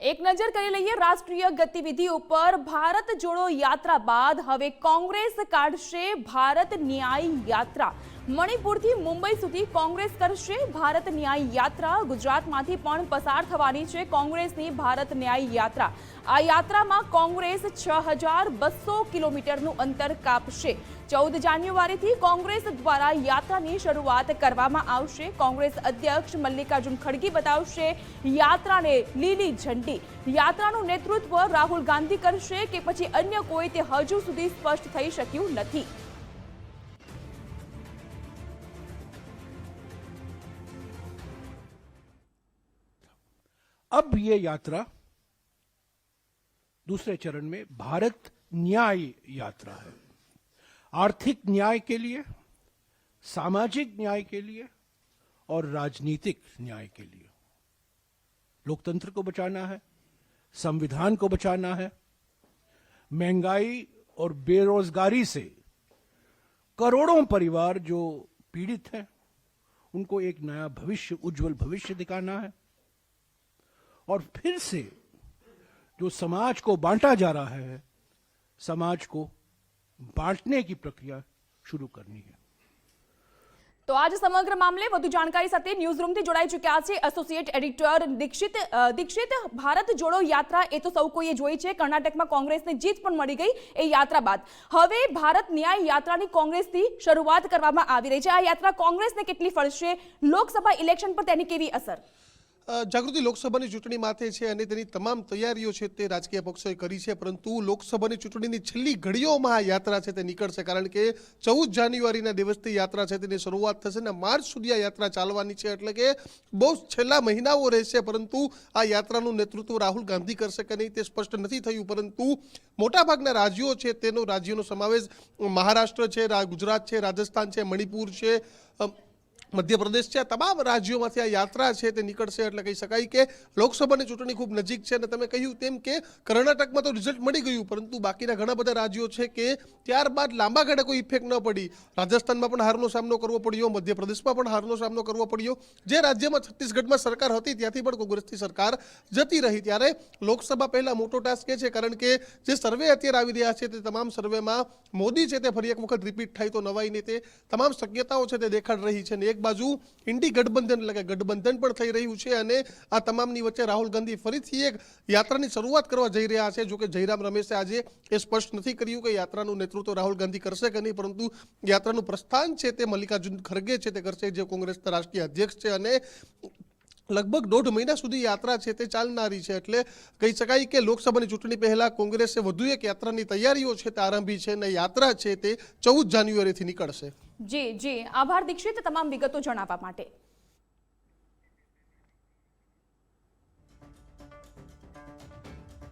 એક નજર કરી લઈએ રાષ્ટ્રીય ગતિવિધિ ઉપર ભારત જોડો યાત્રા બાદ હવે કોંગ્રેસ કાઢશે ભારત ન્યાય યાત્રા. મણિપુરથી મુંબઈ સુધી કોંગ્રેસ કરશે ભારત ન્યાય યાત્રા. ગુજરાતમાંથી પણ પસાર થવાની છે કોંગ્રેસની ભારત ન્યાય યાત્રા. આ યાત્રામાં કોંગ્રેસ છ હજાર બસો કિલોમીટરનું અંતર કાપશે. ચૌદ જાન્યુઆરીથી કોંગ્રેસ દ્વારા યાત્રાની શરૂઆત કરવામાં આવશે કોંગ્રેસ અધ્યક્ષ મલ્લિકાર્જુન ખડગી બતાવશે યાત્રાને લીલી ઝંડી યાત્રાનું નેતૃત્વ રાહુલ ગાંધી કરશે કે પછી અન્ય કોઈ તે હજુ સુધી સ્પષ્ટ થઈ શક્યું નથી अब ये यात्रा दूसरे चरण में भारत न्याय यात्रा है आर्थिक न्याय के लिए, सामाजिक न्याय के लिए और राजनीतिक न्याय के लिए। लोकतंत्र को बचाना है, संविधान को बचाना है, महँगाई और बेरोजगारी से करोड़ों परिवार जो पीड़ित हैं, उनको एक नया भविष्य, उज्जवल भविष्य दिखाना है। और फिर से जो समाज को बांटा जा रहा है, समाज को बांटने की प्रक्रिया शुरू करनी है તો આજ સમગ્ર મામલે વધુ જાણકારી સાથે ન્યૂઝ રૂમથી જોડાઈ ચૂક્યા છે એસોસિએટ એડિટર દીક્ષિત અ, દીક્ષિત ભારત જોડો યાત્રા એ તો સૌ કોઈએ જોઈ છે કર્ણાટકમાં કોંગ્રેસને જીત પણ મળી ગઈ એ યાત્રા બાદ હવે ભારત ન્યાય યાત્રાની કોંગ્રેસથી શરૂઆત કરવામાં આવી રહી છે આ યાત્રા કોંગ્રેસને કેટલી ફળશે લોકસભા ઇલેક્શન પર તેની કેવી અસર અ, જાગૃતિ લોકસભાની ચૂંટણી માથે છે અને તેની તમામ તૈયારીઓ છે તે રાજકીય પક્ષોએ કરી છે, પરંતુ લોકસભાની ચૂંટણીની છેલ્લી ઘડીઓમાં આ યાત્રા છે તે નીકળશે, કારણ કે ચૌદ જાન્યુઆરીના દિવસથી યાત્રા છે તેની શરૂઆત થશે અને માર્ચ સુધી આ યાત્રા ચાલવાની છે, એટલે કે બહુ છેલ્લા મહિનાઓ રહેશે, પરંતુ આ યાત્રાનું નેતૃત્વ રાહુલ ગાંધી કરશે કે નહીં તે સ્પષ્ટ નથી થયું, પરંતુ મોટાભાગના રાજ્યો છે તેનો રાજ્યોનો સમાવેશ મહારાષ્ટ્ર છે ગુજરાત છે, રાજસ્થાન છે, મણિપુર છે મધ્યપ્રદેશ છે આ તમામ રાજ્યોમાંથી આ યાત્રા છે તે નીકળશે એટલે કહી શકાય કે લોકસભાની ચૂંટણી ખૂબ નજીક છે અને તમે કહ્યું તેમ કે કર્ણાટકમાં તો રિઝલ્ટ મળી ગયું, પરંતુ બાકીના ઘણા બધા રાજ્યો છે કે ત્યારબાદ લાંબા ગાળે કોઈ ઇફેક્ટ ન પડી. રાજસ્થાનમાં પણ હારનો સામનો કરવો પડ્યો, મધ્યપ્રદેશમાં પણ હારનો સામનો કરવો પડ્યો. જે રાજ્યમાં છત્તીસગઢમાં સરકાર હતી ત્યાંથી પણ કોંગ્રેસની સરકાર જતી રહી. ત્યારે લોકસભા પહેલાં મોટો ટાસ્ક એ છે, કારણ કે જે સર્વે અત્યારે આવી રહ્યા છે તે તમામ સર્વેમાં મોદી છે તે ફરી એક વખત રિપીટ થાય તો નવાઈ નહીં તે તમામ શક્યતાઓ છે તે દેખાડ રહી છે ને એક બાજુ ઇન્ડી ગઠબંધન એટલે કે ગઠબંધન પણ થઈ રહ્યું છે અને આ તમામની વચ્ચે રાહુલ ગાંધી ફરીથી એક યાત્રાની શરૂઆત કરવા જઈ રહ્યા છે. જો કે જયરામ રમેશે આજે એ સ્પષ્ટ નથી કર્યું કે યાત્રાનું નેતૃત્વ રાહુલ ગાંધી કરશે કે નહીં, પરંતુ યાત્રાનું પ્રસ્થાન છે તે મલ્લિકાર્જુન ખરગે છે તે કરશે, જે કોંગ્રેસના રાષ્ટ્રીય અધ્યક્ષ છે અને લગભગ દોઢ મહિના સુધી યાત્રા છે તે ચાલનારી છે. એટલે કહી શકાય કે લોકસભાની ચૂંટણી પહેલા કોંગ્રેસે વધુ એક યાત્રાની તૈયારીઓ છે તે આરંભી છે અને યાત્રા છે તે ચૌદ જાન્યુઆરીથી નીકળશે. જી જી. આભાર દીક્ષિત તમામ વિગતો જણાવવા માટે.